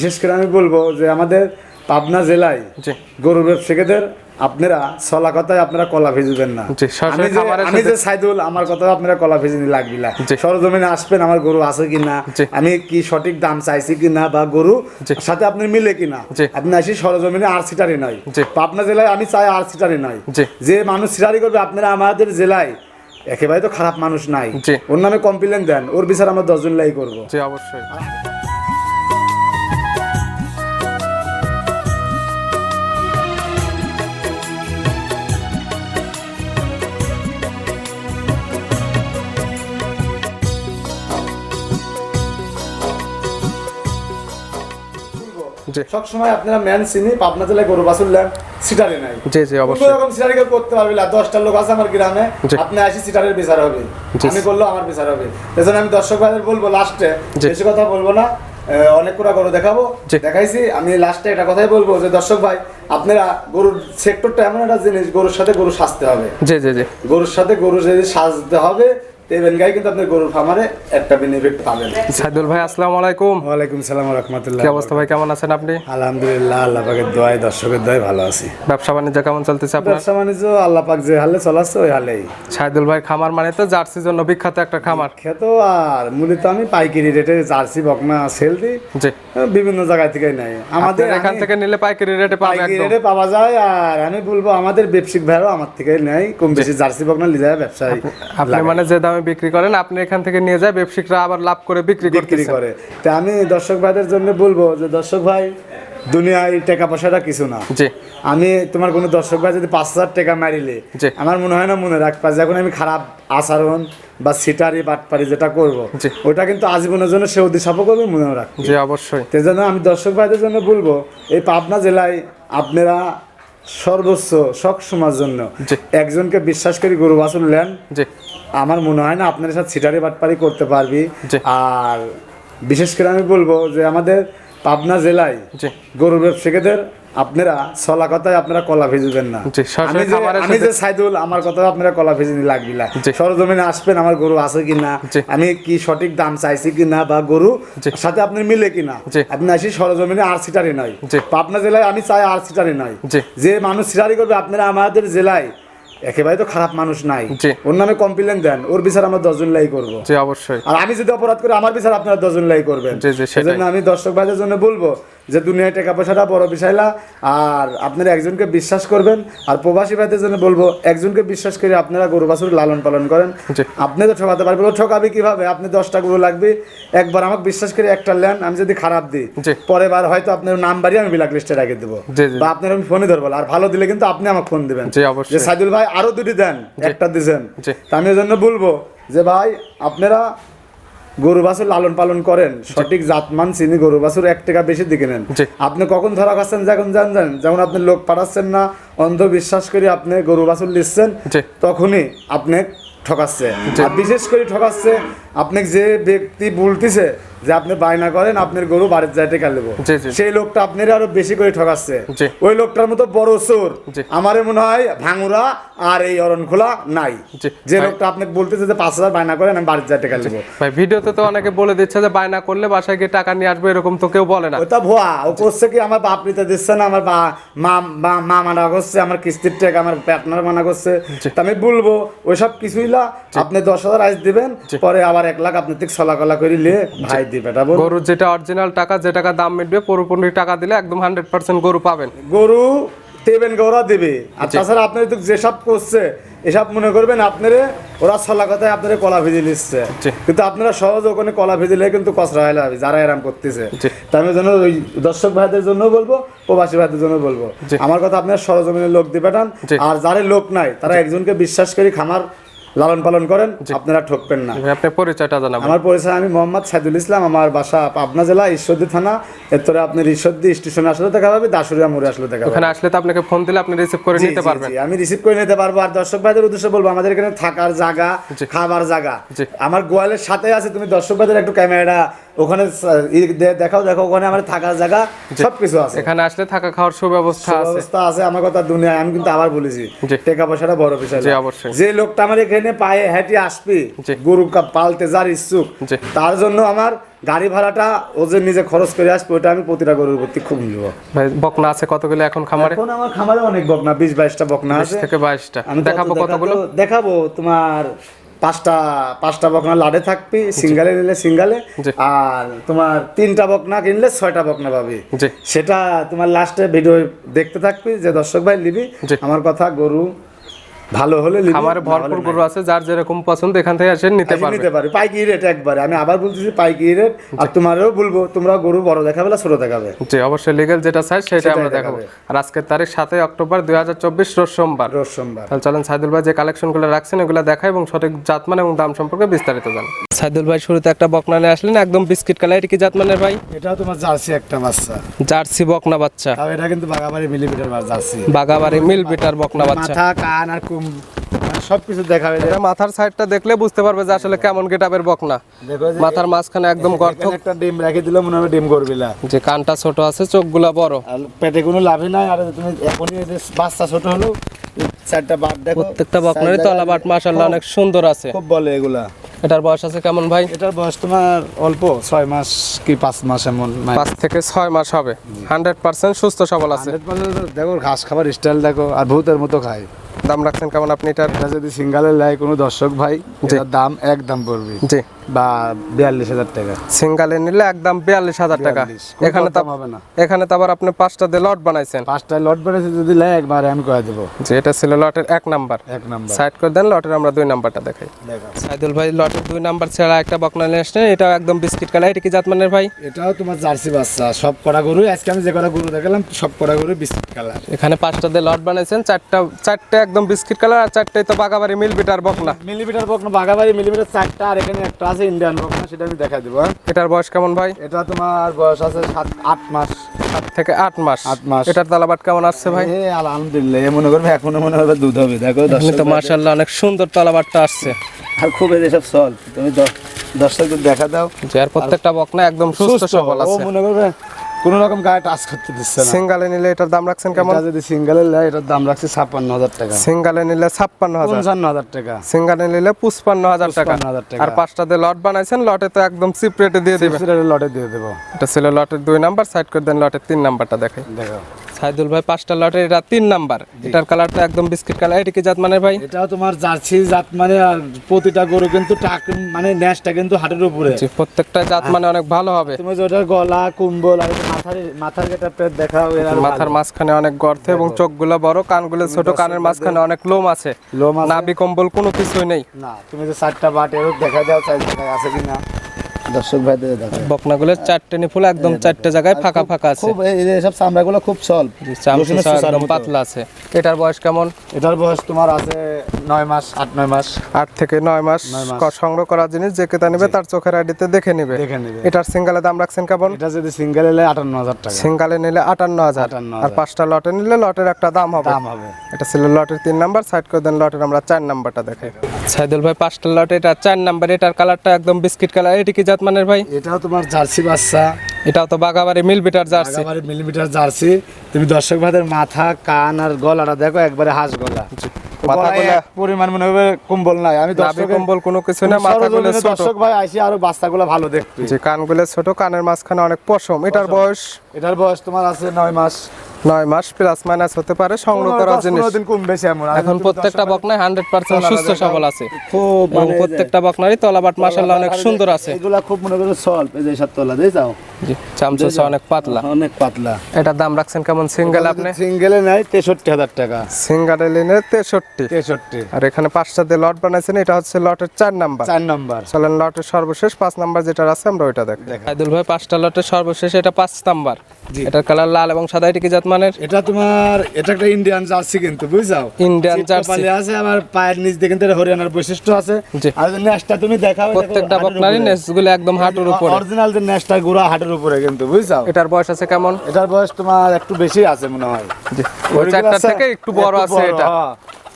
বিশেষ করে আমি বলব যে আমাদের পাবনা জেলায় গরু ব্যবসায়ীদের আপনারা সলা কথায় আপনারা কলা ভেজবেন না। আমি যে সাইদুল আমার কথা আপনারা কলা ভেজে লাগবে না। সরজমিনে আসবেন আমার গরু আছে কিনা। আমি কি সঠিক দাম চাইছি কিনা বা গরু সাথে আপনার মিলে কিনা। আপনি আসি সরজমিনে আর সিটারি নয়। পাবনা জেলায় আমি চাই আর সিটারি নয়। যে মানুষ সিটারি করবে আপনারা আমাদের জেলায় একেবারে তো খারাপ মানুষ নাই। ওর নামে কমপ্লেন দেন ওর বিচার আমরা দশজন লাই করব। অবশ্যই। সবসময় আপনারা ম্যান চিনি পাবনা জেলায় গরু বাছুর সিটারে নাই। জি জি অবশ্যই। এরকম সিটারি কেউ করতে পারবে না। দশটা লোক আছে আমার গ্রামে আপনি আসি সিটারের বিচার হবে। আমি আমার বিচার হবে। এজন্য আমি দর্শক ভাইদের বলব লাস্টে বেশি কথা বলব না। অনেক করে গরু দেখাবো। দেখাইছি আমি লাস্টে একটা কথাই বলব যে দর্শক ভাই আপনারা গরুর সেক্টরটা এমন একটা জিনিস গরুর সাথে গরু সাজতে হবে। জি জি জি। গরুর সাথে গরু যদি সাজতে হবে কিন্তু আপনি গরুর ফার্মারে একটা বেনিফিট পাবেন। সাইদুল ভাই আসসালামু আলাইকুম। ওয়ালাইকুম সালাম রহমতুল্লাহ কি অবস্থা ভাই কেমন আছেন আপনি? আলহামদুলিল্লাহ আল্লাহ পাকের দোয়ায় দর্শকের দোয়ায় ভালো আছি। ব্যবসা বাণিজ্য কেমন চলতেছে আপনার? ব্যবসা বাণিজ্য আল্লাহ পাক যে হালে চলাচ্ছে ওই হালেই। সাইদুল ভাই খামার মানে তো জার্সির জন্য বিখ্যাত একটা খামার। খেত আর মূলত আমি পাইকারি রেটে জার্সি বকনা সেল দিই জি বিভিন্ন জায়গা থেকে নেই। আমাদের এখান থেকে নিলে পাইকারি রেটে পাবে পাইকারি রেটে পাওয়া যায় আর আমি বলব আমাদের ব্যবসায়িক ভাইরাও আমার থেকে নেই কম বেশি জার্সি বকনা লিয়ে যায় ব্যবসায়ী আপনি মানে যে দামে বিক্রি করেন আপনি এখান থেকে নিয়ে যায় ব্যবসায়িকরা আবার লাভ করে বিক্রি বিক্রি করে। তা আমি দর্শক ভাইদের জন্য বলব যে দর্শক ভাই দুনিয়ায় টাকা পয়সাটা কিছু না। জি। আমি তোমার কোনো দর্শক ভাই যদি পাঁচ হাজার টাকা মারিলে। আমার মনে হয় না মনে রাখবা যখন আমি খারাপ আচরণ বা সিটারি বাটপারি যেটা করব। ওটা কিন্তু আজীবনের জন্য সে অধিশাপও করবে মনে রাখ জি অবশ্যই। সেই জন্য আমি দর্শক ভাইদের জন্য বলব এই পাবনা জেলায় আপনারা সর্বোচ্চ সব সময়ের জন্য। একজনকে বিশ্বাস করি গরু বাছুর নেন। আমার মনে হয় না আপনার সাথে সিটারি বাটপারি করতে পারবি। আর বিশেষ করে আমি বলব যে আমাদের পাবনা জেলায় গরু ব্যবসায়ীদের আপনারা সলা কথায় আপনারা কলা ভেজবেন না। আমি যে সাইদুল আমার কথা আপনারা কলা ভেজে লাগবে না। সরজমিনে আসবেন আমার গরু আছে কিনা। আমি কি সঠিক দাম চাইছি কিনা বা গরু সাথে আপনি মিলে কিনা। আপনি আসি সরজমিনে আর সিটারি নয়। পাবনা জেলায় আমি চাই আর সিটারি নয়। যে মানুষ সিটারি করবে আপনারা আমাদের জেলায় একেবারে তো খারাপ মানুষ নাই। ওর নামে কমপ্লেন দেন ওর বিচার আমরা দশজন লাই করব অবশ্যই আর আমি যদি অপরাধ করি আমার বিচার আপনারা দশজন লাই করবেন। সেজন্য আমি দর্শক ভাইদের জন্য বলব যে দুনিয়ায় টাকা পয়সাটা বড় বিষয় না আর আপনারা একজনকে বিশ্বাস করবেন আর প্রবাসী ভাইদের জন্য বলব একজনকে বিশ্বাস করে আপনারা গরু বাছুর লালন পালন করেন। আপনি তো ঠকাতে পারবেন ও ঠকাবে কীভাবে? আপনি দশটা গরু লাগবে একবার আমাকে বিশ্বাস করে একটা নেন আমি যদি খারাপ দিই জি। পরের বার হয়তো আপনার নাম্বারই আমি ব্ল্যাক লিস্টে রেখে দেবো। বা আপনার আমি ফোনে ধরবো আর ভালো দিলে কিন্তু আপনি আমাকে ফোন দিবেন। যে সাইদুল ভাই আরও দুটি দেন একটা দিছেন। জি। তা আমি ওই জন্য বলব যে ভাই আপনারা গরু বাছুর লালন পালন করেন সঠিক জাত মান চিনি গরু বাছুর এক টাকা বেশি দিকে নেন। আপনি কখন ধরা খাচ্ছেন যখন জানেন যেমন আপনি লোক পাঠাচ্ছেন না অন্ধ বিশ্বাস করে আপনি গরু বাছুর লিখছেন তখনই আপনি ঠকাচ্ছে আর বিশেষ করে ঠকাচ্ছে আপনি যে ব্যক্তি বলতেছে যে আপনি বায়না করেন আপনার গরু বাড়ির যাইতে কালেব। সেই লোকটা আপনার আরও বেশি করে ঠকাচ্ছে। ওই লোকটার মতো বড় চোর। আমার মনে হয় ভাঙুরা আর এই অরণ খোলা নাই যে লোকটা আপনি বলতেছে যে পাঁচ হাজার বায়না করেন আমি বাড়ির যাইতে কালেব ভাই ভিডিওতে তো অনেকে বলে দিচ্ছে যে বায়না করলে বাসায় গিয়ে টাকা নিয়ে আসবে এরকম তো কেউ বলে না। ওটা ভুয়া। ও করছে কি আমার বাপ নিতে দিচ্ছে না আমার বা- মা মা- মানা করছে আমার কিস্তির টাকা আমার প্যাটনার মানা করছে। তা আমি বলব ওইসব কিছুই না। আপনি দশ হাজার আইস দিবেন পরে আবার এক লাখ আপনি ঠিক সলা কলা করে নিয়ে ভাই দিবে এটা বল যেটা অরিজিনাল টাকা যে টাকা দাম মিটবে পুরোপুরি টাকা দিলে একদম হান্ড্রেড পার্সেন্ট গরু পাবেন। গরু দেবেন গৌরা দেবে। আর তাছাড়া আপনার তো যেসব করছে এসব মনে করবেন আপনারে ওরা ছলা কথায় আপনারা কলা ভেজে নিচ্ছে কিন্তু আপনারা সহজ ওখানে কলা ভেজেলে কিন্তু কচরা হয়ে যাবে যারা এরাম করতেছে। আমি জন্য ওই দর্শক ভাইদের জন্য বলব প্রবাসী ভাইদের জন্য বলব। আমার কথা আপনার সরজমিনের লোক দিয়ে পাঠান। আর যারা লোক নাই তারা একজনকে বিশ্বাস করে খামার লালন পালন করেন আপনারা ঠকবেন না। আপনার পরিচয়টা জানাবেন। আমার পরিচয় আমি মোহাম্মদ সাইদুল ইসলাম আমার বাসা পাবনা জেলা ঈশ্বরদী থানা। এরপরে আপনি ঈশ্বরদী স্টেশনে আসলে দেখা পাবে দাসুরিয়া মোড়ে আসলে দেখা হবে। ওখানে আসলে তো আপনাকে ফোন দিলে আপনি রিসিভ করে নিতে পারবেন। আমি রিসিভ করে নিতে পারব। আর দর্শক ভাইদের উদ্দেশ্যে বলব আমাদের এখানে থাকার জায়গা। খাবার জায়গা। আমার গোয়ালের সাথে আছে তুমি দর্শক ভাইদের একটু ক্যামেরাটা ওখানে দেখাও দেখো ওখানে আমার থাকার জায়গা সবকিছু আছে। এখানে আসলে থাকা খাওয়ার সুব্যবস্থা আছে। ব্যবস্থা আছে আমার কথা দুনিয়ায় আমি কিন্তু আবার বলেছি। টাকা পয়সাটা বড় বিষয় জি, অবশ্যই। যে লোকটা আমার এখানে পায়ে হেঁটে আসবে গরু পালতে যার ইচ্ছুক তার জন্য আমার গাড়ি ভাড়াটা ও যে নিজে খরচ করে আসবে ওটা আমি প্রতিটা গরুর প্রতি খুব নিব। ভাই বকনা আছে কতগুলো এখন খামারে? এখন আমার খামারে অনেক বকনা বিশ বাইশটা বকনা আছে। থেকে বাইশটা। আমি দেখাবো কত কতগুলো? দেখাবো তোমার পাঁচটা পাঁচটা বকনা লাডে থাকবি সিঙ্গালে নিলে সিঙ্গালে আর তোমার তিনটা বকনা কিনলে ছয়টা বকনা পাবি। সেটা তোমার লাস্টে ভিডিও দেখতে থাকবি যে দর্শক ভাই নিবি। আমার কথা গরু ভালো হলে আমার খামারে ভরপুর গরু আছে যার যেরকম পছন্দ এখান থেকে এসে নিতে। পারবে নিতে পারবি। পাইকি রেট একবারে। আমি আবার বলতেছি পাইকি রেট আর তোমারও বলব তোমরা গরু বড় দেখাবে না ছোট দেখাবে? জি অবশ্যই লিগ্যাল যেটা চাই সেটা আমরা দেখাবো। আর আজকের তারিখ সাতই অক্টোবর দুই হাজার চব্বিশ রোজ সোমবার। রোজ সোমবার। তাহলে চলেন সাইদুল ভাই যে কালেকশনগুলো রাখছেন এগুলো দেখাই এবং সঠিক জাতমান এবং দাম সম্পর্কে বিস্তারিত জান সাইদুল ভাই শুরুতে একটা বকনা নিয়ে আসলেন একদম বিস্কিট কালার এটা কি জাতমানের ভাই? এটাও তোমার জার্সি একটা বাচ্চা। জার্সি বকনা বাচ্চা। তাও এটা কিন্তু বাগাবাড়ি মিলিমিটার জার্সি। বাগাবাড়ি মিল বিটার বকনা বাচ্চা। মাথা কান আর কুম মানে সবকিছু দেখাবে এটা মাথার সাইডটা দেখলে বুঝতে পারবে যে আসলে কেমন গেটাবের বকনা। দেখো মাথার মাঝখানে একদম গর্ত। একটা ডিম রেখে দিলে মনে হবে ডিম করবি না যে কানটা ছোট আছে চোখগুলা বড়। আর পেটে কোনো লাভই নাই আর তুমি এখনই যে বাচ্চা ছোট হলো চারটা বাট দেখো। প্রত্যেকটা বকনারই তলাবাট মাশাআল্লাহ অনেক সুন্দর আছে। খুব বলে এগুলা। এটার বয়স আছে কেমন ভাই? এটার বয়স তোমার অল্প ছয় মাস কি পাঁচ মাস এমন পাঁচ থেকে ছয় মাস হবে। হান্ড্রেড পার্সেন্ট সুস্থ সবল আছে। দেখো ঘাস খাবার স্টাইল দেখো আর ভূতের মতো খায়। দাম রাখছেন কেমন আপনি এটার? এটা যদি সিঙ্গালের লাই কোনো দর্শক ভাই দাম এক দাম পড়বে। জি। বা বিয়াল্লিশ হাজার টাকা। সিঙ্গালে নিলে একদম বিয়াল্লিশ হাজার টাকা। এখানে তো হবে না। এখানে তো আবার আপনি পাঁচটা দিয়ে লট বানাইছেন। পাঁচটা লট বেড়েছে যদি লাই একবার আমি করে দেবো। যে এটা ছিল লটের এক নাম্বার। এক নাম্বার। সাইড করে দেন লটের আমরা দুই নাম্বারটা দেখাই। সাইদুল ভাই লটের দুই নাম্বার ছাড়া একটা বকনা নিয়ে আসছেন এটা একদম বিস্কিট কালার এটা কি জাতমানের ভাই? এটাও তোমার জার্সি বাচ্চা সব কটা গরু আজকে আমি যে কটা গরু দেখালাম সব কটা গরু বিস্কিট কালার। এখানে পাঁচটা দিয়ে লট বানাইছেন চারটা চারটে একদম বিস্কিট কালার আর চারটাই তো বাগাবাড়ি মিল বিটার বকনা। মিলিমিটার বকনা বাগাবাড়ি মিলিমিটার চারটা আর এখানে একটা আছে ইন্ডিয়ান বকনা সেটা আমি দেখা দেবো হ্যাঁ? এটার বয়স কেমন ভাই? এটা তোমার বয়স আছে সাত আট মাস। সাত থেকে আট মাস। আট মাস। এটার তালাবাট কেমন আসছে ভাই? আলহামদুলিল্লাহ মনে করবে এখনও মনে হবে দুধ হবে। দেখো তো মাশাআল্লাহ অনেক সুন্দর তালাবাটটা আসছে। আর খুব এসব চল। তুমি দর্শকদের দেখা দাও। যে আর প্রত্যেকটা বকনা একদম সুস্থ সবল আছে। মনে করবে কোনো রকম গায়ে টাচ করতে দিচ্ছে না। সিঙ্গালে নিলে এটার দাম রাখছেন কেমন? এটা যদি সিঙ্গেলে নিলে এটার দাম রাখছে ছাপ্পান্ন হাজার টাকা। সিঙ্গালে নিলে ছাপ্পান্ন হাজার। পঞ্চান্ন হাজার টাকা। সিঙ্গালে নিলে পুষ্পান্ন হাজার টাকা। 55,000 টাকা। আর পাঁচটা দিয়ে লট বানাইছেন লটে তো একদম চিপ রেটে দিয়ে দিবেন। সিলেটের লটে দিয়ে দেবো। এটা ছিল লটের দুই নাম্বার সাইড করে দেন লটের তিন নাম্বারটা দেখাই। দেখো। সাইদুল ভাই পাঁচটা লটের এটা তিন নাম্বার। এটার কালারটা একদম বিস্কিট কালার। এটা কি জাত মানে ভাই? এটাও তোমার জার্সি জাত মানে প্রতিটা গরু কিন্তু টাক মানে ন্যাসটা কিন্তু হাটের উপরে। প্রত্যেকটা জাত মানে অনেক ভালো হবে। তুমি যে ওটার গলা কুম্বল আর এটা মাথার মাথার গেটা পেট দেখাও এরা মাথার মাঝখানে অনেক গর্ত এবং চোখগুলো বড় কানগুলো ছোট কানের মাঝখানে অনেক লোম আছে। লোম আছে। নাভি কম্বল কোনো কিছুই নেই। না তুমি যে চারটা বাট এরও দেখা দাও চার জায়গায় আছে কিনা। দর্শক ভাইদের দেখো বকনাগুলোর চারটে নিফুল একদম চারটে জায়গায় ফাঁকা ফাঁকা আছে। খুব এই সব চামড়াগুলো খুব সল্প একদম পাতলা আছে। এটার বয়স কেমন? এটার বয়স তোমার আছে নয় মাস আট নয় মাস। আট থেকে নয় মাস সংগ্রহ করা জিনিস যে কেতা নিবে তার চোখের আইডিতে দেখে নিবে। দেখে নেবে। এটার সিঙ্গালে দাম রাখছেন কেমন? এটা যদি সিঙ্গেল আটান্ন হাজার টাকা। সিঙ্গালে নিলে আটান্ন হাজার। 58,000 আর পাঁচটা লটে নিলে লটের একটা দাম হবে। দাম হবে। এটা ছিল লটের তিন নাম্বার সাইড করে দেন লটের আমরা চার নাম্বারটা দেখাই সাইদুল ভাই পাঁচটা লটে এটা চার নাম্বার এটার কালারটা একদম বিস্কিট কালার। এটি কি জাত মানের ভাই? এটাও তোমার জার্সি বাচ্চা। এটাও তো বাগাবাড়ি মিল বিটার জার্সি। একেবারে মিলিমিটার জার্সি। তুমি দর্শক ভাইদের মাথা কান আর গলাটা দেখো একবারে হাঁস গলা। মাথাগুলা- পরিমাণ মনে হবে কম্বল নাই। আমি কম্বল কোনো কিছু না কোনো মাথাগুলো ছোট। দর্শক ভাই আইসি আরও বাচ্চাগুলো ভালো দেখবে যে কানগুলো ছোট কানের মাঝখানে অনেক পশম। এটার বয়স? এটার বয়স তোমার আছে নয় মাস। নয় মাস প্লাস মাইনাস হতে পারে সংগ্রহ করা জিনিস। কম বেশি এমন এখন প্রত্যেকটা বকনায় হান্ড্রেড পার্সেন্ট সুস্থ সবল আছে। খুব মানে প্রত্যেকটা বকনারই তলাবাট মাসাল্লাহ অনেক সুন্দর আছে। এগুলা খুব মনে করো সল্প এই যে সব তোলা দিয়ে যাও অনেক পাতলা। অনেক পাতলা। এটার দাম রাখছেন কেমন সিঙ্গেল আপনি? সিঙ্গেলে নাই তেষট্টি হাজার টাকা। সিঙ্গারে লিনে তেষট্টি। তেষট্টি। আর এখানে পাঁচটা দিয়ে লট বানাইছেন এটা হচ্ছে লটের চার নাম্বার। চার নম্বর। চলেন লটের সর্বশেষ পাঁচ নাম্বার যেটা আছে আমরা ওইটা দেখি আইদুল ভাই পাঁচটা লটের সর্বশেষ এটা পাঁচ নাম্বার। জি। এটার কালার লাল এবং সাদা এটি কি জাত মানের? এটা তোমার এটা একটা ইন্ডিয়ান জার্সি কিন্তু বুঝছাও? ইন্ডিয়ান জার্সি আছে আবার পায়ের নিচ দিয়ে কিন্তু হরিয়ানার বৈশিষ্ট্য আছে। আর যে নেসটা তুমি দেখাও প্রত্যেকটা বকনারই একদম হাঁটুর উপরে। অরিজিনাল যে গুড়া হাটের উপরে কিন্তু বুঝছাও? এটার বয়স আছে কেমন? এটার বয়স তোমার একটু বেশি আছে মনে হয়। ওই চারটা থেকে একটু বড় আছে এটা। হ্যাঁ।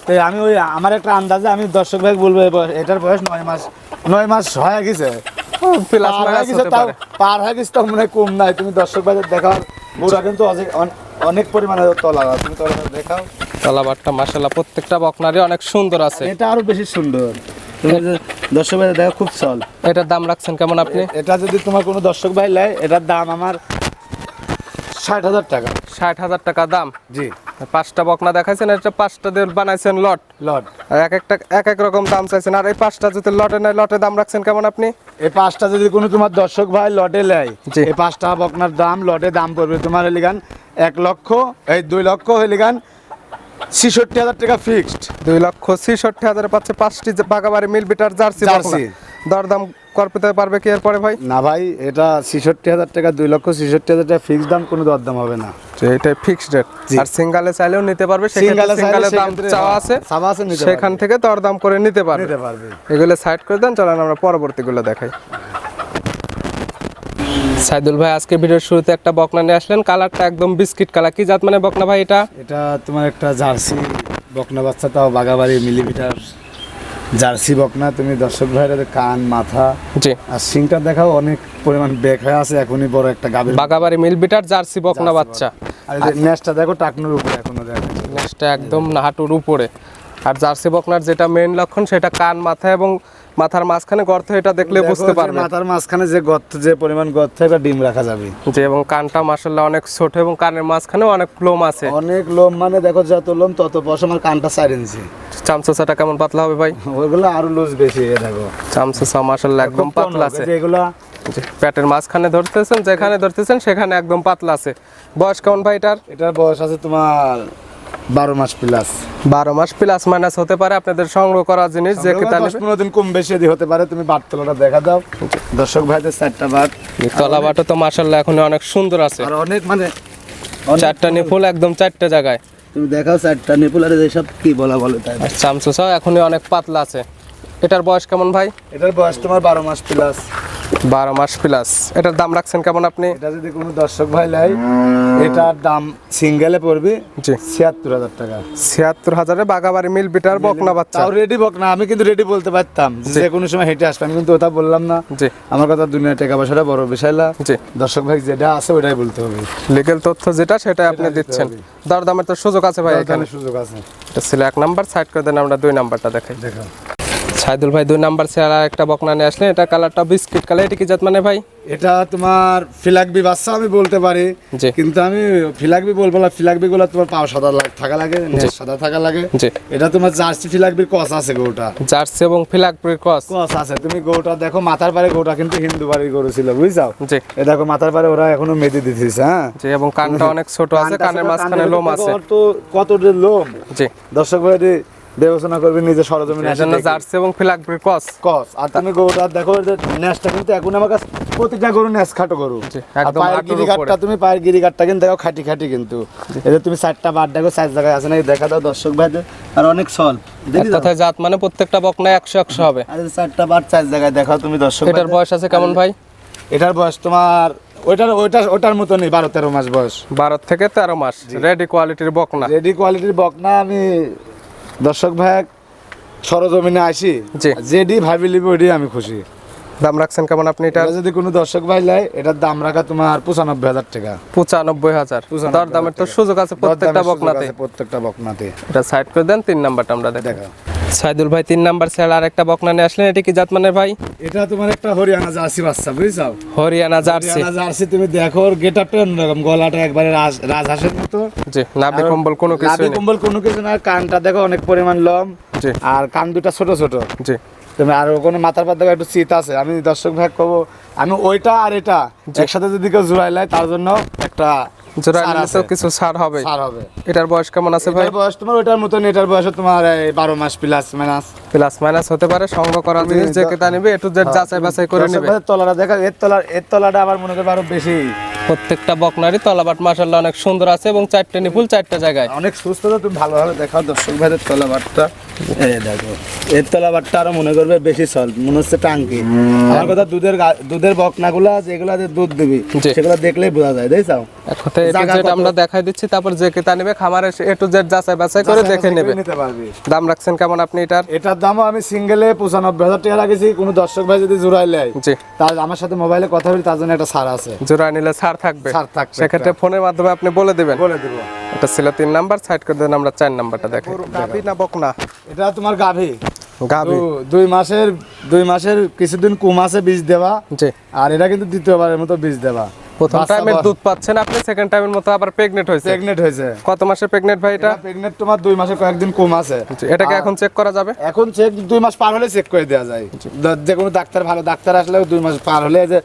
তো আমি ওই আমার একটা আন্দাজে আমি দর্শক ভাই বলব এটার বয়স নয় মাস নয় মাস হয়ে গেছে। পার হয়ে গেছে তাও হয়ে মনে হয় কম নাই। তুমি দর্শক ভাইদের দেখাও কিন্তু অনেক পরিমাণে তলা তুমি তলাটা দেখাও। তলাবারটা মাশাআল্লাহ প্রত্যেকটা বকনারই অনেক সুন্দর আছে। এটা আরও বেশি সুন্দর। দর্শক ভাইদের দেখো খুব চল। এটার দাম রাখছেন কেমন আপনি? এটা যদি তোমার কোনো দর্শক ভাই লাই এটার দাম আমার ষাট হাজার টাকা। ষাট হাজার টাকা দাম? জি। পাঁচটা বকনা দেখাইছেন এটা পাঁচটা দিয়ে বানাইছেন লট? লট। আর এক একটা এক এক রকম দাম চাইছেন। আর এই পাঁচটা যদি লটে নেয় লটে দাম রাখছেন কেমন আপনি? এই পাঁচটা যদি কোনো তোমার দর্শক ভাই লটে লেয় জি। এই পাঁচটা বকনার দাম লটে দাম পড়বে তোমার হলিগান এক লক্ষ এই দুই লক্ষ হলিগান ছিষট্টি হাজার টাকা ফিক্সড দুই লক্ষ ছিষট্টি হাজার পাচ্ছে পাঁচটি বাগাবাড়ি মিল বিটার জার্সি জার্সি। দরদাম করতে পারবে কি এরপরে ভাই? না ভাই এটা ছিষট্টি হাজার টাকা দুই লক্ষ ছিষট্টি হাজার টাকা ফিক্সড দাম কোনো দরদাম হবে না। এটা ফিক্সড রেট। আর সিঙ্গালে চাইলেও নিতে পারবে সিঙ্গেলে সিঙ্গালে দাম চাওয়া আছে চাওয়া আছে, সেখান থেকে দরদাম করে নিতে পারবে। নিতে পারবে। এগুলো সাইড করে দেন চলেন আমরা পরবর্তীগুলো দেখাই। সাইদুল ভাই আজকে ভিডিওর শুরুতে একটা বকনা নিয়ে আসলেন। কালারটা একদম বিস্কিট কালার। কি জাত মানে বকনা ভাই এটা? এটা তোমার একটা জার্সি বকনা বাচ্চা তাও বাগাবাড়ি মিলিমিটার জার্সি বকনা। তুমি দর্শক ভাইরা কান মাথা জি। আর সিংটা দেখাও অনেক পরিমাণ বেক হয়ে আছে এখনই বড় একটা গাভীর বাগাবাড়ি মিল বিটার জার্সি বকনা বাচ্চা। আর নেসটা দেখো টাকনুর উপরে এখনও দেখো নেক্সটটা একদম হাঁটুর উপরে। আর জার্সি বকনার যেটা মেইন লক্ষণ সেটা কান মাথা এবং মাথার মাঝখানে গর্ত এটা দেখলে বুঝতে পারবে মাথার মাঝখানে যে গর্ত যে পরিমাণ গর্ত এটা ডিম রাখা যাবে। যে এবং কানটা মাসাল্লাহ অনেক ছোট এবং কানের মাঝখানেও অনেক লোম আছে। অনেক লোম মানে দেখো যত লোম তত বস আমার কানটা চার ইঞ্চি। চামচোচাটা কেমন পাতলা হবে ভাই? ওইগুলো আরও লুজ বেশি দেখো। চামচোচা মাসাল্লাহ একদম পাতলা আছে। এগুলা জি, পেটের মাঝখানে ধরতেছেন যেখানে ধরতেছেন সেখানে একদম পাতলা আছে। বয়স কেমন ভাই এটার? এটার বয়স আছে তোমার বারো মাস প্লাস বারো মাস প্লাস মাইনাস হতে পারে আপনাদের সংগ্রহ করা জিনিস যে পনেরো দিন কম বেশি যদি হতে পারে তুমি বাটতলাটা দেখা দাও। দর্শক ভাইদের চারটা বাট। তলা বাটো তো মাসাল্লাহ এখন অনেক সুন্দর আছে। আর অনেক মানে চারটা নিপুল একদম চারটা জায়গায়। তুমি দেখাও চারটা নিপুল আর এসব কি বলা বলে তাই আর এখন এখনই অনেক পাতলা আছে। এটার বয়স কেমন ভাই? এটার বয়স তোমার বারো মাস প্লাস বারো মাস প্লাস এটার দাম রাখছেন কেমন আপনি? এটা যদি কোনো দর্শক ভাই লাই এটার দাম সিঙ্গেলে পড়বে জি। ছিয়াত্তর হাজার টাকা। ছিয়াত্তর হাজারে বাগাবাড়ি মিল বিটার বকনা বাচ্চা। তাও রেডি বক না আমি কিন্তু রেডি বলতে পারতাম। যে কোনো সময় হেঁটে আসবে আমি কিন্তু ওটা বললাম না। জি। আমার কথা দুনিয়া টাকা পয়সাটা বড় বিষয় না জি। দর্শক ভাই যেটা আছে ওটাই বলতে হবে। লিগেল তথ্য যেটা সেটা আপনি দিচ্ছেন। দরদামের তো সুযোগ আছে ভাই এখানে এখানে। সুযোগ আছে। এটা ছিল এক নাম্বার সাইড করে দেন আমরা দুই নাম্বারটা দেখাই। দেখো। সাইদুল ভাই দুই নাম্বার সে একটা বকনা নিয়ে আসলেন। এটা কালারটা বিস্কিট কালার এটা কি জাত মানে ভাই? এটা তোমার ফিলাকবি বাচ্চা আমি বলতে পারি কিন্তু আমি ফিলাকবি বলব না ফিলাকবি গুলো তোমার পাও সাদা লাগ- থাকা লাগে সাদা থাকা লাগে। এটা তোমার জার্সি ফিলাকবির কস আছে গরুটা। জার্সি এবং ফিলাকপুরি ক্রস কস আছে। তুমি গরুটা দেখো মাথার পারে গরুটা কিন্তু হিন্দু বাড়ির গরু ছিল বুঝছাও? জি। এ দেখো মাথার পারে ওরা এখনও মেদি দিতেছে হ্যাঁ? জি এবং কানটা অনেক ছোট আছে কানের মাঝখানে লোম আছে। কত কত লোম। জি। দর্শক ভাই বিবেচনা করবে নিজে সরজমিনে এই জন্য জার্সি এবং ফিলাকপুরি ক্রস কস। আর তুমি গরুটা দেখো যে ন্যাসটা কিন্তু এখন আমার কাছে প্রতিটা গরু ন্যাস খাটো গরু একদম পায়ের হাঁটুর গিরিগাটটা তুমি পায়ের গিরিগাটটা কিন্তু দেখো খাটি খাটি কিন্তু। এদের তুমি চারটা বার দেখো চার জায়গায় আছে না এই দেখা দাও দর্শক ভাইদের। আর অনেক সল এক কথায় জাত মানে প্রত্যেকটা বকনা একশো একশো হবে। আর চারটা বার চার জায়গায় দেখাও তুমি দর্শক এটার বয়স আছে কেমন ভাই? এটার বয়স তোমার ওইটার ওইটার ওটার মতো নেই বারো তেরো মাস বয়স। বারো থেকে তেরো মাস। রেডি কোয়ালিটির বকনা। রেডি কোয়ালিটির বকনা আমি দর্শক ভাই সরজমিনে আসি। যেটি ভাবি লিবি ওইটাই আমি খুশি। দাম রাখছেন কেমন আপনি এটা যদি কোনো দর্শক ভাই লাই এটার দাম রাখা তোমার পঁচানব্বই হাজার টাকা। পঁচানব্বই হাজার। দর দামের তো সুযোগ আছে প্রত্যেকটা বকনাতে। প্রত্যেকটা বকনাতে। এটা সাইড করে দেন তিন নাম্বারটা আমরা দেখা। সাইদুল ভাই তিন নাম্বার ছেড়ে আর একটা বকনা নিয়ে আসলেন এটি কি জাত মানের ভাই? এটা তোমার একটা হরিয়ানা জার্সি বাচ্চা বুঝছাও হরিয়ানা জার্সি। হরিয়ানা জার্সি তুমি দেখো ওর গেট আপটা অন্যরকম গলাটা একবারে রাজ রাজহাঁসের মতো। জি নাভি কম্বল কোনো কিছু নাভি কম্বল কোনো কিছু না কানটা দেখো অনেক পরিমাণ লম জি। আর কান দুটা ছোট ছোট। জি। তুমি আর ওখানে মাথার পাত একটু শীত আছে আমি দর্শক ভাগ করব আমি ওইটা আর এটা একসাথে যদি কেউ জোড়াই লাই তার জন্য একটা। কিছু ছাড় হবে। ছাড় হবে। এটার বয়স কেমন আছে ভাই? বয়স তোমার ওইটার মতন এটার বয়স তোমার বারো মাস প্লাস মাইনাস প্লাস মাইনাস হতে পারে সংগ্রহ করা জিনিস যে কেতা নিবে একটু যাচাই বাছাই করে নেবে। তলাটা দেখা এর তলার এর তলাটা আবার মনে করবে আরও বেশি। প্রত্যেকটা বকনারই তলাবাট মাশাআল্লাহ অনেক সুন্দর আছে এবং চারটে নিপুল চারটে জায়গায়। অনেক সুস্থ তো তুমি ভালোভাবে দেখাও দর্শক ভাইদের তলাবারটা এই দেখো এর তলাবারটা আরও মনে করবে বেশি সল মনে হচ্ছে টাঙ্কি। আমার কথা দুধের দুধের বকনাগুলা যেগুলা দুধ দিবি সেগুলো দেখলেই বোঝা যায় দেখছাও এক কথায় এ টু জায়গা জেড কত? আমরা দেখাই দিচ্ছি তারপর যে কেতা নেবে খামারে এ টু জেড যাচাই বাছাই করে দেখে নেবে। নিতে পারবি। দাম রাখছেন কেমন আপনি এটার? এটার দামও আমি সিঙ্গেলে পঁচানব্বই হাজার টাকা রাখেছি কোনো দর্শক ভাই যদি জোড়াই নেয় জি। তার আমার সাথে মোবাইলে কথা বলি তার জন্য একটা ছাড় আছে। জোড়া নিলে ছাড় থাকবে। ছাড় থাকবে সেক্ষেত্রে ফোনের মাধ্যমে আপনি বলে দিবেন। বলে দেবো। এটা ছিল তিন নাম্বার সাইড করে দেন আমরা চার নাম্বারটা দেখি গাভি না বকনা? এটা তোমার গাভী। গাভি। দুই মাসের দুই মাসের কিছুদিন কম আছে বীজ দেওয়া। আর এটা কিন্তু দ্বিতীয়বারের মতো বীজ দেওয়া। প্রথম টাইমের দুধ পাচ্ছেন আপনি সেকেন্ড টাইমের মতো আবার প্রেগনেন্ট হয়েছে। প্রেগনেন্ট হয়েছে। কত মাসের প্রেগনেন্ট ভাই এটা? প্রেগনেন্ট তোমার দুই মাসের কয়েকদিন কম আছে। এটাকে এখন চেক করা যাবে? এখন চেক দুই মাস পার হলে চেক করে দেওয়া যায়। যে কোনো ডাক্তার ভালো ডাক্তার আসলে দুই মাস পার হলে যে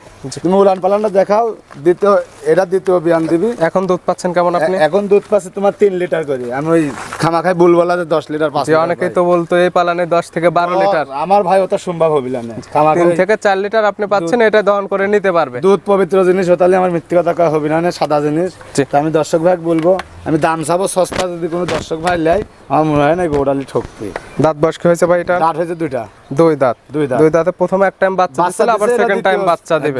তুমি উলান পালানটা দেখাও দ্বিতীয় এটা দ্বিতীয় বিয়ান দিবি। এখন দুধ পাচ্ছেন কেমন আপনি? এখন দুধ পাচ্ছে তোমার তিন লিটার করে। আমি ওই খামাখাই বলবলা যে দশ লিটার পাঁচ যে অনেকেই তো বলতো এই পালানে দশ থেকে বারো লিটার। আমার ভাই ওটা সম্ভব হবিল না। তিন থেকে চার লিটার আপনি পাচ্ছেন এটা দহন করে নিতে পারবে। দুধ পবিত্র জিনিস হতালে আমার মিথ্যে কথা কওয়া হবি না সাদা জিনিস। আমি দর্শক ভাই বলব আমি দাম চাবো সস্তা যদি কোনো দর্শক ভাই নেয় আমার মনে হয় না গোড়ালি ঠকবে। দাঁত বয়স কি হয়েছে ভাই এটা? দাঁত হয়েছে দুইটা। দুই দাঁত। দুই দাঁত। দুই দাঁতে প্রথমে এক টাইম বাচ্চা দিচ্ছিল আবার সেকেন্ড টাইম বাচ্চা দিবে।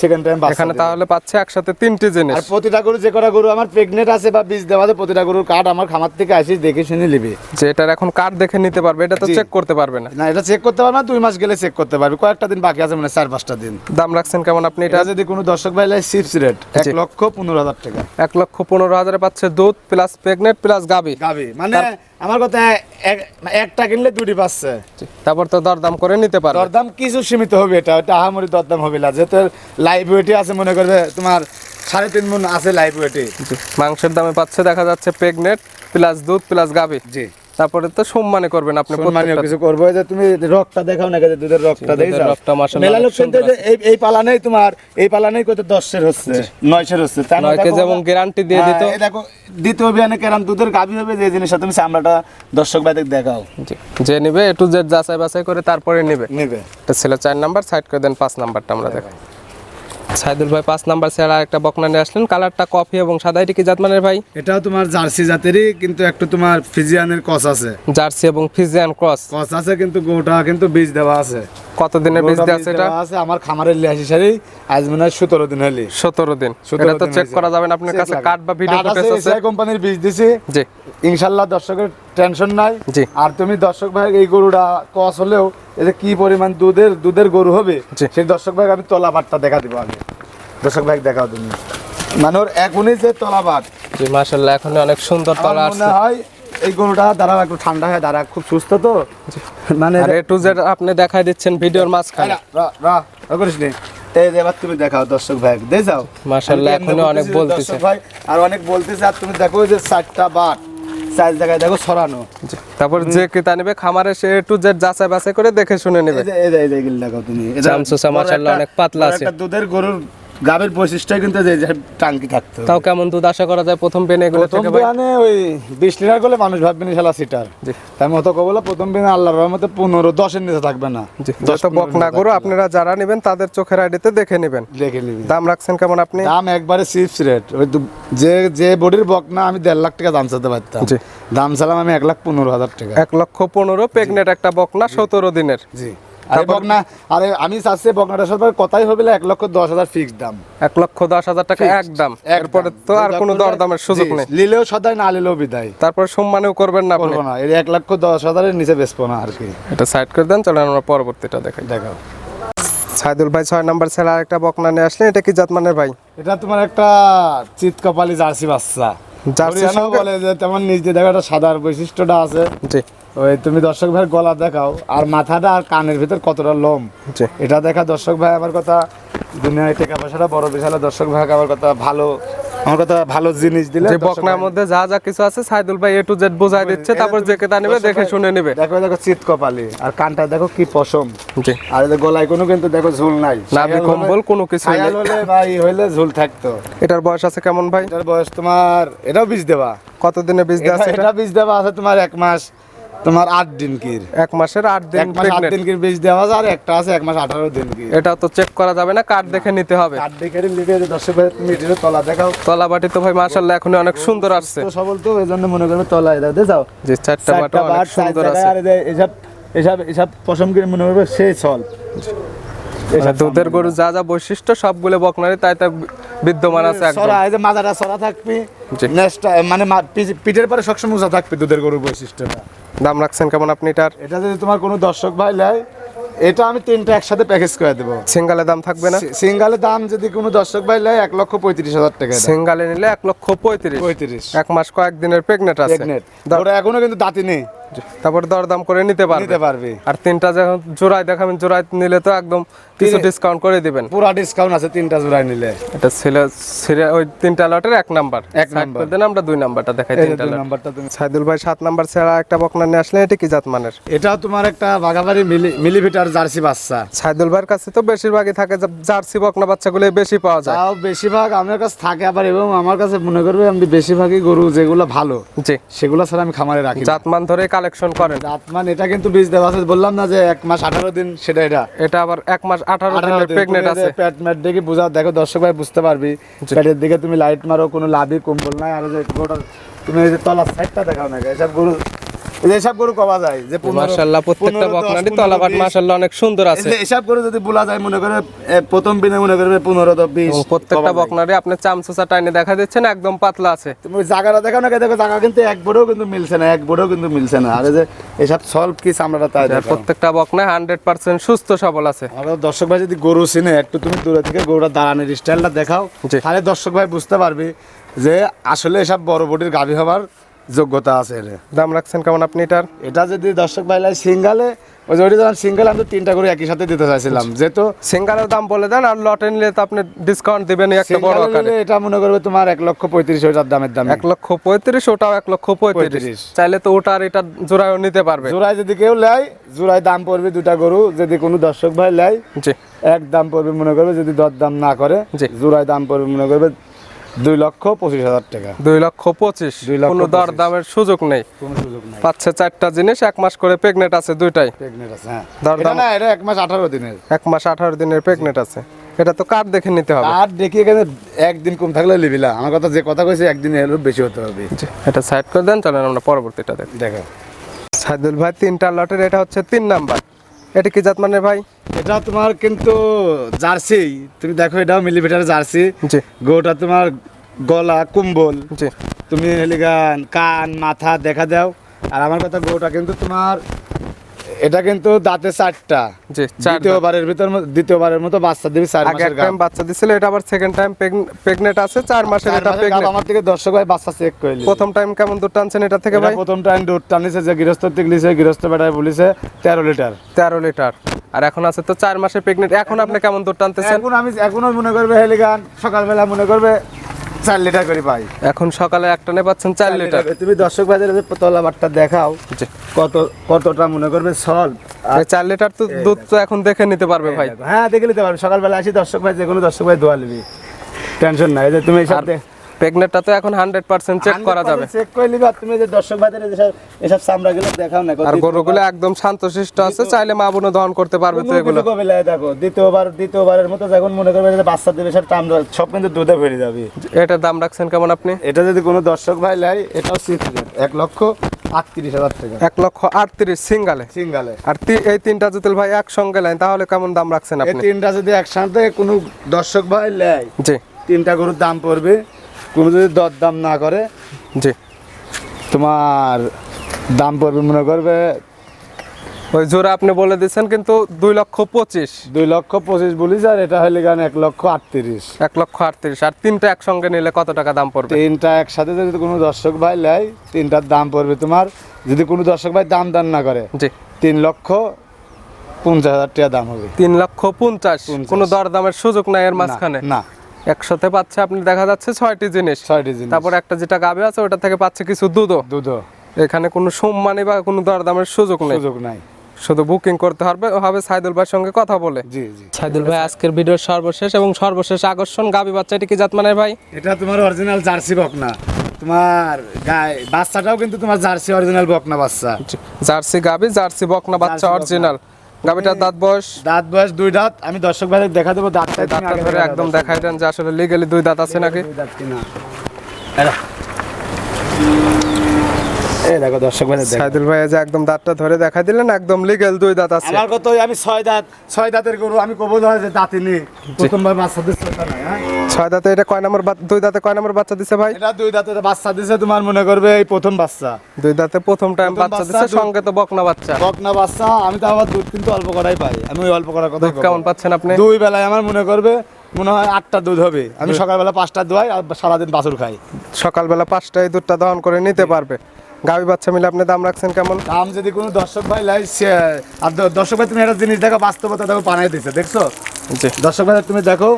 সেকেন্ড টাইম এখানে তাহলে পাচ্ছে একসাথে তিনটি জিনিস। আর প্রতিটা গরু যে কটা গরু আমার প্রেগনেন্ট আছে বা বীজ দেওয়া আছে প্রতিটা গরুর কার্ড আমার খামার থেকে দেখে শুনে নিবি। যে এটার এখন কার্ড দেখে নিতে পারবে এটা তো চেক করতে পারবে না। না এটা চেক করতে পারবে না দুই মাস গেলে চেক করতে পারবে। কয়েকটা দিন বাকি আছে মানে চার পাঁচটা দিন। দাম রাখছেন কেমন আপনি এটা? যদি কোনো দর্শক ভাই লাই চিপস রেট এক লক্ষ পনেরো হাজার টাকা। এক লক্ষ পনেরো হাজারে পাচ্ছে দুধ প্লাস প্রেগনেন্ট প্লাস গাবি গাবি মানে আমার কথা এক- একটা কিনলে দুটি পাচ্ছে। তারপর তো দরদাম করে নিতে পারো দরদাম কিছু সীমিত হবে এটা ওটা আহামরি দরদাম হবে না। যেহেতু লাইভ ওয়েটে আছে মনে করবে তোমার সাড়ে তিন মন আছে লাইভ ওয়েটে মাংসের দামে পাচ্ছে দেখা যাচ্ছে প্রেগনেন্ট প্লাস দুধ প্লাস গাভি। জি। তারপরে তো সম্মানে করবেন আপনি সম্মানীয় কিছু করব। যে তুমি রক্তটা দেখাও না যে দুধের রক্তটা দেখছ? রক্তটা মাশাআল্লাহ মেলা লোক সুন্দর কিন্তু এই এই পালানেই তোমার এই পালানেই কত দশের হচ্ছে নয়শের হচ্ছে। তা না নয়কে দেখো যেমন গ্যারান্টি দিয়ে হ্যাঁ, দিত। এই দেখো দ্বিতীয় বিয়ানে কেরাম দুধের গাভী হবে যে জিনিসটা তুমি চামড়াটা দর্শক ভাইদের দেখাও। যে নিবে এ টু জেড যাচাই বাছাই করে তারপরে নিবে। নেবে। এটা ছিল চার নাম্বার সাইড করে দেন পাঁচ নাম্বারটা আমরা দেখাই। সাইদুল ভাই পাঁচ নাম্বার সেরা একটা বকনা নিয়ে আসলেন। কালারটা কফি এবং সাদা এটি কি জাতমানের ভাই? এটাও তোমার জার্সি জাতেরই কিন্তু একটু তোমার ফিজিয়ানের ক্রস আছে। জার্সি এবং ফিজিয়ান ক্রস। কস আছে কিন্তু গোটা কিন্তু বীজ দেওয়া আছে। কত বীজ দেওয়া আছে এটা? আছে আমার খামারের লিয়াসি সারি আজ মনে হয় সতেরো দিন হলি। সতেরো দিন। এটা তো চেক করা যাবে না আপনার কাছে বা ভিডিও ফুটেজ আছে কোম্পানির বীজ দিছি। জি। ইনশাল্লাহ দর্শকের টেনশন নাই। জি। আর তুমি দর্শক ভাই এই গরুটা কস হলেও এতে কি পরিমাণ দুধের দুধের গরু হবে। সেই দর্শক ভাই আমি তলাবারটা দেখা দিব আগে। দর্শক ভাই দেখাও তুমি। মানে ওর এখনই যে তলাবার জি মাশাআল্লাহ এখন অনেক সুন্দর তলা মনে হয় এই গরুটা দাঁড়াও একটু ঠান্ডা হয় দাঁড়া খুব সুস্থ তো মানে আর এ টু জেড আপনি দেখাই দিচ্ছেন ভিডিওর মাঝখানে রা- করিস নি। এবার তুমি দেখাও দর্শক ভাই দেখাও মাশাআল্লাহ, আমি তো এমনি এখনও অনেক বলতেছে। ভাই আর অনেক বলতেছে আর তুমি দেখো যে চারটা বাট চার জায়গায় দেখো জি। তারপর যে ক্রেতা নেবে খামারে সে টু জেড যাচাই বাছাই করে দেখে শুনে নেবে এই যে এই যে এই যে এগুলো দেখো তুমি মাশাআল্লাহ অনেক পাতলা আছে। দুধের গরুর গাবের বৈশিষ্ট্য কিন্তু যে যে টাঙ্কি থাকতো। তাও কেমন দুধ আশা করা যায় প্রথম পেনে এগুলো প্রথম বিয়ানে ওই বিশ লিটার করলে মানুষ ভাববে না শালা সিটার। তাই মতো কবলা প্রথম বিয়ানে আল্লাহর রহমতে পনেরো দশের নিচে থাকবে না। দশ যত বক না। করো আপনারা যারা নেবেন তাদের চোখের আইডিতে দেখে নেবেন। দেখে নিবি দাম রাখছেন কেমন আপনি? দাম একবারে চিপস রেট। ওই দু- যে যে বডির বক না আমি দেড় লাখ টাকা দাম চাতে পারতাম। জি। দাম চালাম আমি এক লাখ পনেরো হাজার টাকা। এক লক্ষ পনেরো প্রেগনেন্ট একটা বকনা সতেরো দিনের। জি। আরে বকনা আরে আমি চাচ্ছি বকনাটার সাথে কথাই হবে এক লক্ষ দশ হাজার ফিক্স দাম। এক লক্ষ দশ হাজার টাকা এক দাম। এরপরে তো আর কোনো দর দামের সুযোগ নেই। নিলেও সদাই না লিলেও বিদায়। তারপর সম্মানেও করবেন না করব না। এর এক লক্ষ দশ হাজারের নিচে বেচবো না আর কি। এটা সাইড করে দেন চলেন আমরা পরবর্তীটা দেখাই। দেখো সাইদুল ভাই ছয় নম্বর ছেলে একটা বকনা নিয়ে আসলেন। এটা কি জাতমানের ভাই? এটা তোমার একটা চিত কপালি জার্সি বাচ্চা। জার্সির বলে যে তেমন নিজ দিয়ে দেখো একটা সাদার বৈশিষ্ট্যটা আছে। জি। ওই তুমি দর্শক ভাইয়ের গলা দেখাও আর মাথাটা আর কানের ভিতর কতটা লোম। এটা দেখা দর্শক ভাই আমার কথা দুনিয়ায় টাকা পয়সাটা বড় বিশাল দর্শক ভাই আমার কথা ভালো আমার কথা ভালো জিনিস দিলে যে বকনার মধ্যে যা যা কিছু আছে সাইদুল ভাই এ টু জেড বোঝাই দিচ্ছে তারপর যে কেতা নেবে দেখে শুনে নেবে। দেখো দেখো চিত কপালি আর কানটা দেখো কি পশম। জি। আর গলায় কোনো কিন্তু দেখো ঝুল নাই। নাভি কম্বল কোনো ছায়াল নেই। হলে ভাই হইলে ঝুল থাকতো। এটার বয়স আছে কেমন ভাই? এটার বয়স তোমার এটাও বীজ দেওয়া। কত দিনে বীজ দেওয়া আছে এটা বীজ দেওয়া আছে তোমার এক মাস। তোমার আট দিন কির এক মাসের আট দিন এক মাস আট দিন কির বীজ দেওয়া যায় আর একটা আছে এক মাস আঠারো দিন কির এটা তো চেক করা যাবে না কার্ড দেখে নিতে হবে। দর্শক ভাই তুমি এটিরও তলা দেখাও। তলা বাটি তো ভাই এখন অনেক সুন্দর আসছে। তো সবল তো এই জন্য মনে করবে তলা যাও। যে চারটা বাটা অনেক সুন্দর আছে। এসব এসব এসব পশম কিনে মনে করবে সেই ছল। মানে দুধের গরু যা যা বৈশিষ্ট্য সবগুলো বকনারি তাই তা বিদ্যমান আছে সরা এই যে মাজাটা সরা থাকবি। নেক্সট মানে পিঠের পরে সবসময় উঁচা থাকবে দুধের গরুর বৈশিষ্ট্যটা। দাম রাখছেন কেমন আপনি এটার? এটা যদি তোমার কোনো দর্শক ভাই নেয় এটা আমি তিনটা একসাথে প্যাকেজ করে দেবো। সিঙ্গালের দাম থাকবে না? সিঙ্গালের দাম যদি কোনো দর্শক ভাই নেয় এক লক্ষ পঁয়ত্রিশ হাজার টাকা সিঙ্গালে নিলে এক লক্ষ পঁয়ত্রিশ। পঁয়ত্রিশ। এক মাস কয়েক দিনের প্রেগনেন্ট আছে। ওরা এখনও কিন্তু দাঁতি নেই। তারপর দরদাম করে নিতে পারবে। নিতে পারবে। আর তিনটা যখন জোড়ায় দেখাবেন জোড়ায় নিলে তো একদম কিছু ডিসকাউন্ট করে দিবেন। পুরা ডিসকাউন্ট আছে তিনটা জোড়ায় নিলে। এটা ছিল ওই তিনটা লটের এক নাম্বার। এক নাম্বার। দেন আমরা দুই নাম্বারটা দেখাই তিনটা দুই লট। নাম্বারটা তুমি সাইদুল ভাই সাত নাম্বার ছাড়া একটা বকনা নিয়ে আসলে এটা কি জাত মানের? এটাও তোমার একটা বাগাবাড়ি মিলি মিলিমিটার জার্সি বাচ্চা। সাইদুল ভাইয়ের কাছে তো বেশিরভাগই থাকে জার্সি বকনা বাচ্চাগুলো বেশি পাওয়া যায়। তাও বেশিরভাগ আমার কাছে থাকে আবার এবং আমার কাছে মনে করবে আমি বেশিরভাগই গরু যেগুলো ভালো জি। সেগুলো ছাড়া আমি খামারে রাখি না। জাতমান ধরে কালেকশন করেন। জাতমান এটা কিন্তু বীজ দেওয়া আছে বললাম না যে এক মাস আঠারো দিন সেটা এটা। এটা আবার এক মাস আঠারো দিনের দিন, প্রেগনেন্ট আছে। প্যাট ম্যাট দেখে বুঝাও দেখো দর্শক ভাই বুঝতে পারবি। প্যাটের দিকে তুমি লাইট মারো কোনো লাভই কম্বল নাই আর যে গোটা তুমি এই যে তলার সাইডটা দেখাও না এসব গরু এসব গরু কবা যায় যে মাশাআল্লাহ প্রত্যেকটা তলাবাট মাশাআল্লাহ অনেক সুন্দর আছে। এসব গরু যদি বলা যায় মনে করে প্রথম মনে করবে পনেরো তো বিশ। এবং প্রত্যেকটা কবা যায়। আপনি চামচুচা টাইনে দেখা দিচ্ছেন একদম পাতলা আছে। তুমি জায়গাটা দেখাও না দেখো জায়গা কিন্তু এক বোর্ডও কিন্তু মিলছে না এক বোর্ডও কিন্তু মিলছে না। আর যে এসব সলভ কি চামড়াটা তাই প্রত্যেকটা হান্ড্রেড পার্সেন্ট সুস্থ সবল আছে। আমাদের দর্শক ভাই যদি গরু চিনে একটু তুমি দূরে থেকে গরুটা দাঁড়ানোর স্টাইলটা দেখাও। তাহলে দর্শক ভাই বুঝতে পারবি যে আসলে এসব বড় বডির গাভী হবার যোগ্যতা আছে এর। দাম রাখছেন কেমন আপনি এটার? এটা যদি দর্শক ভাই লাই সিঙ্গালে ওই যে ওইটা সিঙ্গেল আমি তিনটা করে একই সাথে দিতে চাইছিলাম। যেহেতু সিঙ্গালের দাম বলে দেন আর লটে নিলে তো আপনি ডিসকাউন্ট দিবেন একটা বড় আকারে। এটা মনে করবে তোমার এক লক্ষ পঁয়ত্রিশ হাজার দামের দাম। এক লক্ষ পঁয়ত্রিশ ওটাও এক লক্ষ পঁয়ত্রিশ। চাইলে তো ওটা আর এটা জোড়ায়ও নিতে পারবে। জোড়ায় যদি কেউ লেয় জোড়ায় দাম পড়বে দুটা গরু। যদি কোনো দর্শক ভাই লেয় এক দাম পড়বে মনে করবে যদি দর দাম না করে। জোড়ায় দাম পড়বে মনে করবে দুই লক্ষ পঁচিশ হাজার টাকা। দুই লক্ষ পঁচিশ। কোনো দর দামের সুযোগ নেই। কোনো সুযোগ নাই। পাচ্ছে চারটা জিনিস এক মাস করে প্রেগনেন্ট আছে দুইটাই। প্রেগনেন্ট আছে হ্যাঁ। দরদাম- এটা না এটা এক মাস আঠারো দিনের। এক মাস আঠারো দিনের প্রেগনেন্ট আছে। এটা তো কার্ড দেখে নিতে হবে। আর দেখি এখানে একদিন কম থাকলে লিবিলা আমার কথা যে কথা কইছে একদিন এলো বেশি হতে হবে। এটা সাইড করে দেন চলেন আমরা পরবর্তীটা দেখি। দেখো। সাইদুল ভাই তিনটা লটের এটা হচ্ছে তিন নাম্বার এটা কি জাত মানে ভাই? এটা তোমার কিন্তু জার্সি। তুমি দেখো এটাও মিলিমিটার জার্সি। গোটা তোমার গলা কুম্বল। তুমি হেলিগান কান মাথা দেখা দাও। আর আমার কথা গোটা কিন্তু তোমার এটা কিন্তু দাঁতে চারটা। দ্বিতীয়বারের ভিতর দ্বিতীয়বারের মতো বাচ্চা দিবি চার মাসের টাইম বাচ্চা দিছিল এটা আবার সেকেন্ড টাইম প্রেগনেন্ট আছে চার মাসের এটা মাসের প্রেগনেন্ট আমার থেকে দর্শক ভাই বাচ্চা চেক করে প্রথম টাইম কেমন দুধ টানছেন এটা থেকে ভাই? প্রথম টাইম দুধ টানিছে যে গৃহস্থ লিছে গৃহস্থ বেটায় বলিছে তেরো লিটার। তেরো লিটার। আর এখন আছে তো চার মাসে প্রেগনেন্ট এখন আপনি কেমন দুধ টানতেছেন? এখন আমি এখনও মনে করবে হেলিগান সকালবেলা মনে করবে চার লিটার করে পাই এখন সকালে একটা নে পাচ্ছেন চার লিটার। তুমি দর্শক বাজারে যে তলা বাটটা দেখাও কত কতটা মনে করবে? সল। আর চার লিটার তো দুধ তো এখন দেখে নিতে পারবে ভাই। হ্যাঁ দেখে নিতে পারবে। সকালবেলা আসি দর্শক ভাই যে কোনো দর্শক ভাই দোয়া নিবি। টেনশন নাই। যে তুমি এইসব তো এখন হান্ড্রেড পার্সেন্ট চেক করা যাবে। চেক করে নিবি তুমি যে দর্শক ভাইদের এসব এসব চামড়া গুলো দেখাও না আর গরুগুলো একদম শান্তশিষ্ট আছে চাইলে মা বোনও দহন করতে পারবে তো এগুলো। দেখো দ্বিতীয়বার দ্বিতীয়বারের মতো যখন মনে করবে যে বাচ্চা দেবে চামড়া সব কিন্তু দুধে ভরে যাবে। এটার দাম রাখছেন কেমন আপনি? এটা যদি কোনো দর্শক ভাই লাই এটাও এক লক্ষ আটত্রিশ হাজার টাকা। এক লক্ষ আটত্রিশ সিঙ্গালে। সিঙ্গালে। আর এই তিনটা ভাই একসঙ্গে তাহলে কেমন দাম রাখছেন এই আপনি? তিনটা যদি একসাথে কোনো দর্শক ভাই লেয় জি। তিনটা গরুর দাম পড়বে কোনো যদি দর দাম না করে জি। তোমার দাম পড়বে মনে করবে ওই জোড়া আপনি বলে দিচ্ছেন কিন্তু দুই লক্ষ পঁচিশ। দুই লক্ষ পঁচিশ বলিস আর এটা হলে গান এক লক্ষ আটত্রিশ। এক লক্ষ আটত্রিশ আর তিনটা একসঙ্গে নিলে কত টাকা দাম পড়বে? তিনটা একসাথে যদি কোনো দর্শক ভাই লেয় তিনটার দাম পড়বে তোমার যদি কোনো দর্শক ভাই দাম দান না করে জি। তিন লক্ষ পঞ্চাশ হাজার টাকা দাম হবে। তিন লক্ষ পঞ্চাশ পঞ্চাশ। কোনো দরদামের সুযোগ নাই এর মাঝখানে? না। একসাথে পাচ্ছে আপনি দেখা যাচ্ছে ছয়টি জিনিস। ছয়টি জিনিস। তারপর একটা যেটা গাবে আছে ওটা থেকে পাচ্ছে কিছু দুধও। দুধও। এখানে কোনো সম্মানী বা কোনো দরদামের সুযোগ নেই। সুযোগ নাই। শুধু বুকিং করতে হবে হবে সাইদুল ভাইয়ের সঙ্গে কথা বলে। জি জি। সাইদুল ভাই আজকের ভিডিওর সর্বশেষ এবং সর্বশেষ আকর্ষণ গাবি বাচ্চাটি কি জাত মানে ভাই? এটা তোমার অরিজিনাল জার্সি বকনা। তোমার গায়ে বাচ্চাটাও কিন্তু তোমার জার্সি অরিজিনাল বকনা বাচ্চা। জার্সি গাবি জার্সি বকনা বাচ্চা অরিজিনাল গাবিটার দাঁত বয়স? দাঁত বয়স দুই দাঁত। আমি দর্শক ভাই দেখা দেবো দাঁতটা দাঁতটা ধরে একদম দেখাই দেন যে আসলে লিগালি দুই দাঁত আছে নাকি? দুই দাঁত কিনা? এই দেখো দর্শক সাইদুল ভাই যে একদম দাঁতটা ধরে দিলেন একদম লিগেল দুই দাঁত আছে। আমার কথা আমি ছয় দাঁত ছয় দাঁতের গরু আমি কবো যে দাঁতে নেই প্রথমবার বাচ্চা ছয় দাঁতে এটা কয় নম্বর দুই দাঁতে কয় নম্বর বাচ্চা দিছে ভাই? এটা দুই দাঁতে বাচ্চা দিছে তোমার মনে করবে এই প্রথম বাচ্চা। দুই দাঁতে প্রথম টাইম বাচ্চা দিছে সঙ্গে তো বকনা বাচ্চা। বকনা বাচ্চা আমি তো দুধ কিন্তু অল্প করাই পাই। আমি ওই অল্প করার কথা কেমন পাচ্ছেন আপনি? দুই বেলায় আমার মনে করবে মনে হয় আটটা দুধ হবে। আমি সকালবেলা পাঁচটা দোয়াই আর সারাদিন বাছুর খাই। সকালবেলা পাঁচটায় দুধটা দহন করে নিতে পারবে। গাবি বাচ্চা মিলে আপনি দাম রাখছেন কেমন? দাম যদি কোনো দর্শক ভাই লাই আর দর্শক ভাই তুমি একটা জিনিস দেখো বাস্তবতা দেখো পানাই দিছে দেখছ? দর্শক ভাই তুমি দেখো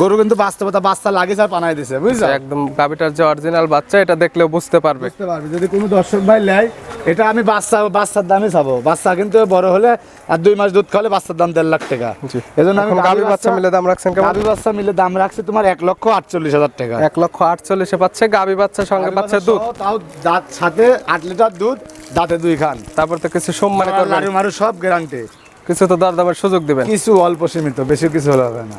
গরু কিন্তু বাস্তবতা বাচ্চা লাগিয়েছে আর পানাই দিছে বুঝছ? একদম গাবিটার যে অরিজিনাল বাচ্চা এটা দেখলেও বুঝতে পারবে। বুঝতে পারবে। যদি কোনো দর্শক ভাই লাই এটা আমি বাচ্চা বাচ্চার দামই চাবো। বাচ্চা কিন্তু বড় হলে আর দুই মাস দুধ খাওয়ালে বাচ্চার দাম দেড় লাখ টাকা। জি। এজন্য আমি গাভী বাচ্চা মিলে দাম রাখছেন? গাভী বাচ্চা মিলে দাম রাখছি তোমার এক লক্ষ আটচল্লিশ হাজার টাকা। এক লক্ষ আটচল্লিশে পাচ্ছে গাবি বাচ্চা সঙ্গে পাচ্ছে দুধ। তাও দাঁত সাথে আট লিটার দুধ দাঁতে দুই খান। তারপর তো কিছু সম্মান করবেন। মারু সব গ্যারান্টি কিছু তো দরদামের সুযোগ দিবেন। কিছু অল্প সীমিত বেশি কিছু হলে হবে না।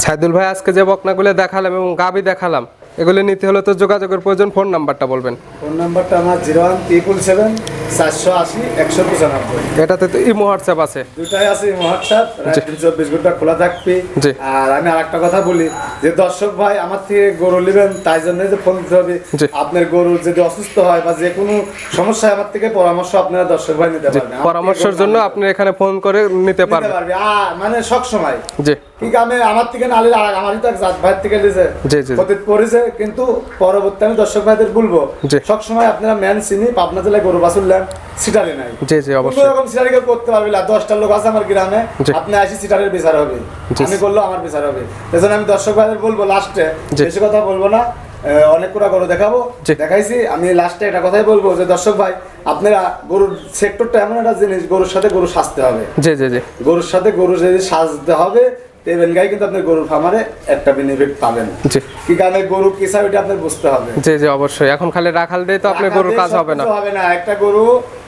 সাইদুল ভাই আজকে যে বকনাগুলো দেখালাম এবং গাবি দেখালাম এগুলো নিতে হলে তো যোগাযোগের প্রয়োজন। ফোন নাম্বারটা বলবেন। ফোন নাম্বারটা আমার জিরো ওয়ান ট্রিপল সেভেন চারশো আশি একশো পঁচানব্বই। এটাতে তো ইমো হোয়াটসঅ্যাপ আছে। দুটাই আছে ইমো হোয়াটসঅ্যাপ। চব্বিশ ঘণ্টা খোলা থাকবে। আর আমি আর একটা কথা বলি যে দর্শক ভাই আমার থেকে গরু নেবেন তাই জন্য যে ফোন দিতে হবে। আপনার গরু যদি অসুস্থ হয় বা যে কোনো সমস্যায় আমার থেকে পরামর্শ আপনারা দর্শক ভাই নিতে পারবেন। পরামর্শের জন্য আপনি এখানে ফোন করে নিতে পারবেন। মানে সব সময়। জি। ঠিক আমি আমার থেকে নালে আমারই তো জাত ভাইয়ের থেকে লিছে জি, জি। পড়েছে কিন্তু পরবর্তী আমি দর্শক ভাইদের বলব জি। আপনারা ম্যান চিনি পাবনা জেলায় গরু বাছুর সিটারি নাই। জি জি অবশ্যই। রকম সিটারি কেউ করতে পারবে না। দশটা লোক আছে আমার গ্রামে আপনি আসি সিটারের বিচার হবে। আমি করলেও আমার বিচার হবে। এজন্য আমি দর্শক ভাইদের বলব লাস্টে বেশি কথা বলব না। অনেক করে গরু দেখাবো। দেখাইছি আমি লাস্টে একটা কথাই বলব যে দর্শক ভাই আপনারা গরুর সেক্টরটা এমন একটা জিনিস গরুর সাথে গরু সাজতে হবে। জি জি জি। গরুর সাথে গরু যদি সাজতে হবে তেবেন গাই কিন্তু আপনি গরুর ফার্মারে একটা বেনিফিট পাবেন। জি। কি কারণে গরু কিসা ওইটা আপনার বুঝতে হবে। জি জি অবশ্যই। এখন খালি রাখাল দিয়ে তো আপনার গরুর কাজ হবে না। হবে না। একটা গরু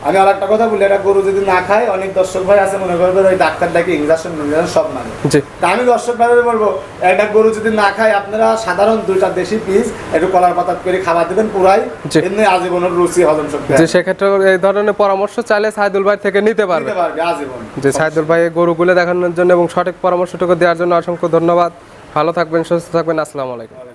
আমি আর একটা কথা বলি একটা গরু যদি না খায় অনেক দর্শক ভাই আছে মনে করবে ওই ডাক্তার ডাকি ইঞ্জেকশন ইঞ্জেকশন সব মানে। তা আমি দর্শক ভাইদের বলব একটা গরু যদি না খায় আপনারা সাধারণ দুইটা দেশি পিস একটু কলার পাতাত করে খাবার দিবেন পুরাই এমনি আজীবনের রুচি হজম শক্তি যে সেক্ষেত্রে এই ধরনের পরামর্শ চাইলে সাইদুল ভাই থেকে নিতে পারবে। দিতে পারবে আজীবন। যে সাইদুল ভাই গরুগুলো দেখানোর জন্য এবং সঠিক পরামর্শটুকু দেওয়ার জন্য অসংখ্য ধন্যবাদ। ভালো থাকবেন সুস্থ থাকবেন আসসালামু আলাইকুম।